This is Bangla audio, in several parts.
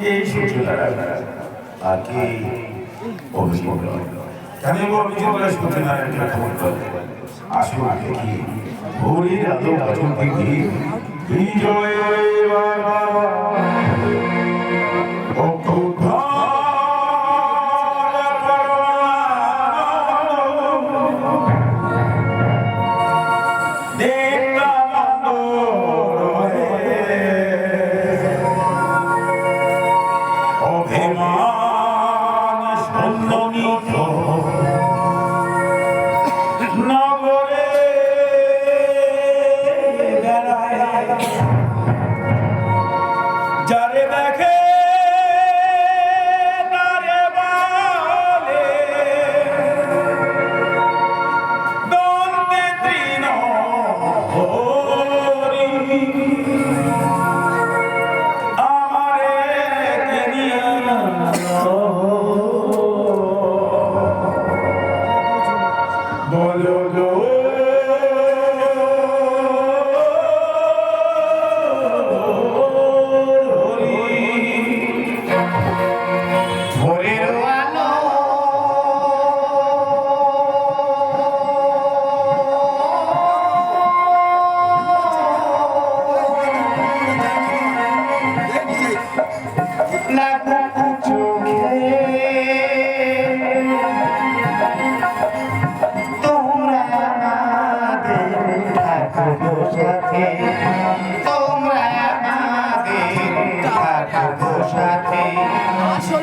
কে সূচনা আর কে অভিযোগ জানি অভিযোগ সূচনারায়ণকে খবর করে আসুন কি ভোরের আলো দেখি বিজয়, বাবা। Lord, Lord, Lord.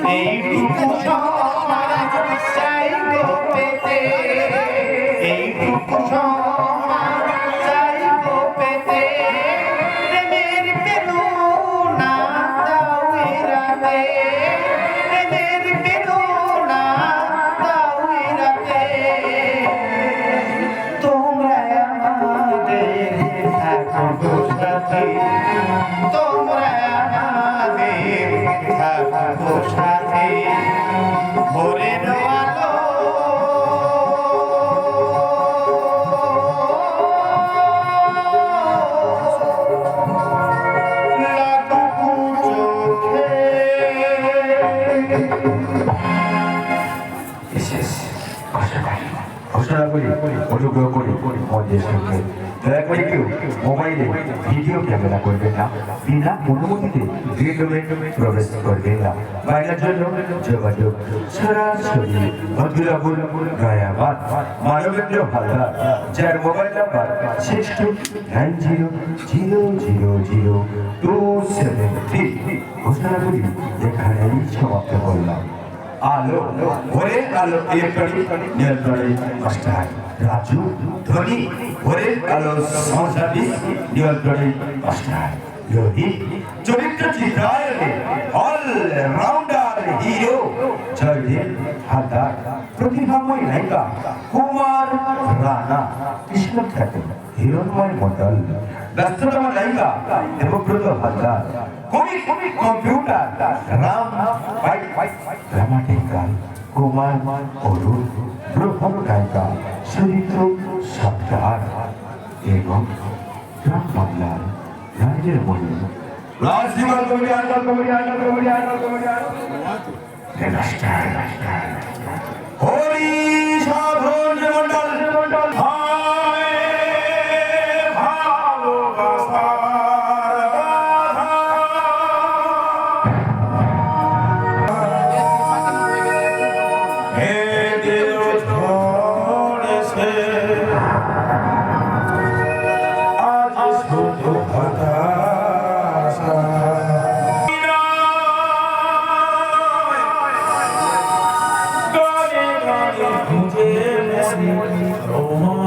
এইটুকু সময় চাই পেতে এইটুকু সময় ঘোষণা করি অনুগ্রহ করি মন্দির সঙ্গে দয়া করে কেউ মোবাইলে ভিডিও ক্যামেরা করবেন না। বিনা অনুমতিতে গৃহরুমে প্রবেশ করবেন না। বাইরের জন্য যোগাযোগ সরাসরি মধুরাপুর গায়াবাদ মানবেন্দ্র হালদার, যার mobile number six two nine zero zero zero zero two seven three. ঘোষণা করি এখানেই সমাপ্ত করলাম। আলো ভোরের আলো ইলেকট্রনিক নিয়ন্ত্রণে মাস্টার রাজু ধনী ভোরের আলো সংসারিক নিয়ন্ত্রণে মাস্টার লোহিত চরিত্র চিত্রায়নে all rounder hero Joydeb Haldar প্রতিভাময় নায়িকা কুমার রানা, কৃষ্ণ খ্যাত, হিরণময় মন্ডল ব্যস্ততম নায়িকা, Debabrata Haldar comic computer, Ram grammatical Kumar Arun প্রভাব গায়িকা, চরিত্র সপ্তাহ এবং গ্রাম বাংলার রাজ্যের মনে রাজনীতি কমিটি আন্দোলন কমিটি আন্দোলন কমিটি আন্দোলন কমিটি হরি Oh.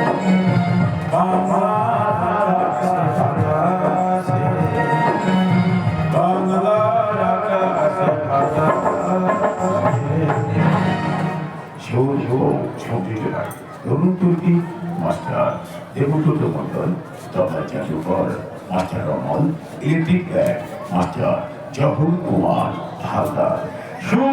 তুর্কি, মাস্টার দেবব্রত মন্ডল তথা জাদুঘর, master Amal electric bag, master Johur Kumar Haldar. শুরু